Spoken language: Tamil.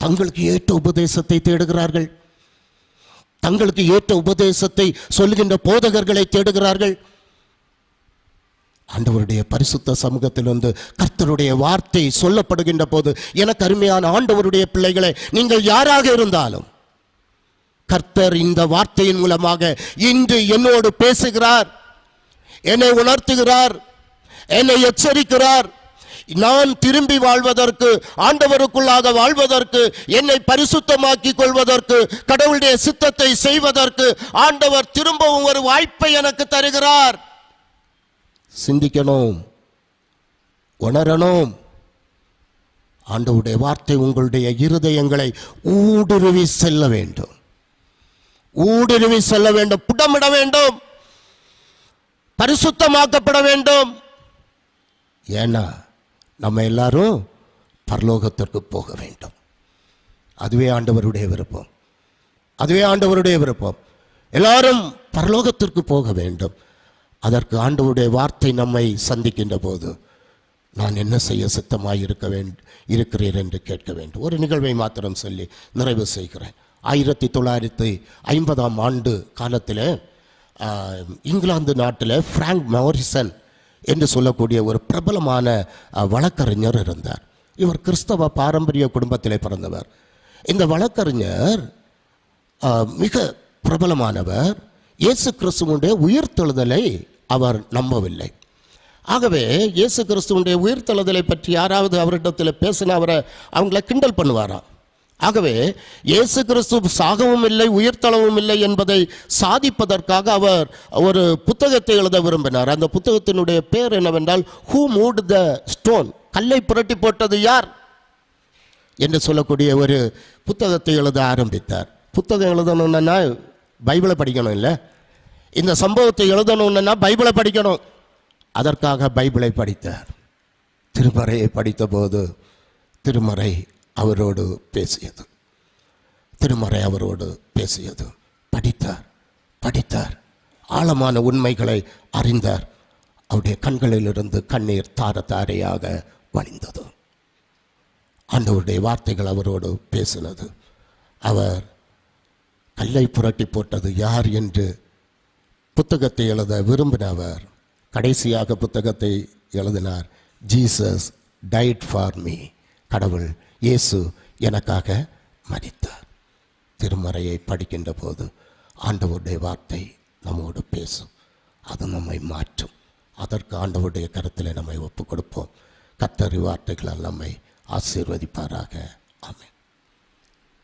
தங்களுக்கு ஏற்ற உபதேசத்தை தேடுகிறார்கள். தங்களுக்கு ஏற்ற உபதேசத்தை சொல்லுகின்ற போதகர்களை தேடுகிறார்கள். ஆண்டவருடைய பரிசுத்த சமூகத்தில் வந்து கர்த்தருடைய வார்த்தை சொல்லப்படுகின்ற போது எனக்கு அருமையான ஆண்டவருடைய பிள்ளைகளை நீங்கள் யாராக இருந்தாலும் கர்த்தர் இந்த வார்த்தையின் மூலமாக இன்று என்னோடு பேசுகிறார் என்னை உணர்த்துகிறார் என்னை எச்சரிக்கிறார் நான் திரும்பி வாழ்வதற்கு ஆண்டவருக்குள்ளாக வாழ்வதற்கு என்னை பரிசுத்தமாக்கிக் கொள்வதற்கு கடவுளுடைய சித்தத்தை செய்வதற்கு ஆண்டவர் திரும்பவும் ஒரு வாய்ப்பை எனக்கு தருகிறார். சிந்திக்கணும் உணரணும். ஆண்டவுடைய வார்த்தை உங்களுடைய இருதயங்களை ஊடுருவி செல்ல வேண்டும். ஊடுருவி செல்ல வேண்டும் புடமிட வேண்டும் பரிசுத்தமாக்கப்பட வேண்டும். ஏன்னா நம்ம எல்லாரும் பரலோகத்திற்கு போக வேண்டும். அதுவே ஆண்டவருடைய விருப்பம். அதுவே ஆண்டவருடைய விருப்பம். எல்லாரும் பரலோகத்திற்கு போக வேண்டும். அதற்கு ஆண்டவருடைய வார்த்தை நம்மை சந்திக்கின்ற போது நான் என்ன செய்ய சித்தமாக இருக்க வேண்டும் இருக்கிறேன் என்று கேட்க வேண்டும். ஒரு நிகழ்வை மாத்திரம் சொல்லி நிறைவு செய்கிறேன். ஆயிரத்தி தொள்ளாயிரத்தி ஐம்பதாம் ஆண்டு காலத்தில் இங்கிலாந்து நாட்டில் ஃப்ராங்க் மோரிசன் என்று சொல்லக்கூடிய ஒரு பிரபலமான வழக்கறிஞர் இருந்தார். இவர் கிறிஸ்தவ பாரம்பரிய குடும்பத்திலே பிறந்தவர். இந்த வழக்கறிஞர் மிக பிரபலமானவர். இயேசு கிறிஸ்துவனுடைய உயிர்த்தெழுதலை அவர் நம்பவில்லை. ஆகவே இயேசு கிறிஸ்துவனுடைய உயிர்த்தெழுதலை பற்றி யாராவது அவரிடத்தில் பேசினா அவரை அவங்கள கிண்டல் பண்ணுவாராம். ஆகவே இயேசு கிறிஸ்து சாகவும் இல்லை உயிர்த்தளவும் இல்லை என்பதை சாதிப்பதற்காக அவர் ஒரு புத்தகத்தை எழுத விரும்பினார். அந்த புத்தகத்தினுடைய பேர் என்னவென்றால் ஹூ மூட் த ஸ்டோன் கல்லை புரட்டி போட்டது யார்? என்று சொல்லக்கூடிய ஒரு புத்தகத்தை எழுத ஆரம்பித்தார். புத்தகம் எழுதணும்னா பைபிளை படிக்கணும் இல்லை? இந்த சம்பவத்தை எழுதணும்னா பைபிளை படிக்கணும். அதற்காக பைபிளை படித்தார். திருமறையை படித்தபோது திருமறை அவரோடு பேசியது. திருமறை அவரோடு பேசியது. படித்தார் படித்தார். ஆழமான உண்மைகளை அறிந்தார். அவருடைய கண்களிலிருந்து கண்ணீர் தார தாரையாக வழிந்தது. ஆண்டவருடைய வார்த்தைகள் அவரோடு பேசினது. அவர் கல்லை புரட்டி போட்டது யார் என்று புத்தகத்தை எழுத விரும்பினவர் கடைசியாக புத்தகத்தை எழுதினார் ஜீசஸ் டைட் ஃபார் மீ. கடவுள் இயேசு எனக்காக மதித்தார் திருமறையை படிக்கின்ற போது ஆண்டவருடைய வார்த்தை நம்மோடு பேசும். அது நம்மை மாற்றும். அதற்கு ஆண்டவருடைய கருத்தில் நம்மை ஒப்புக் கொடுப்போம் கத்தரி வார்த்தைகளால் நம்மை ஆசீர்வதிப்பாராக.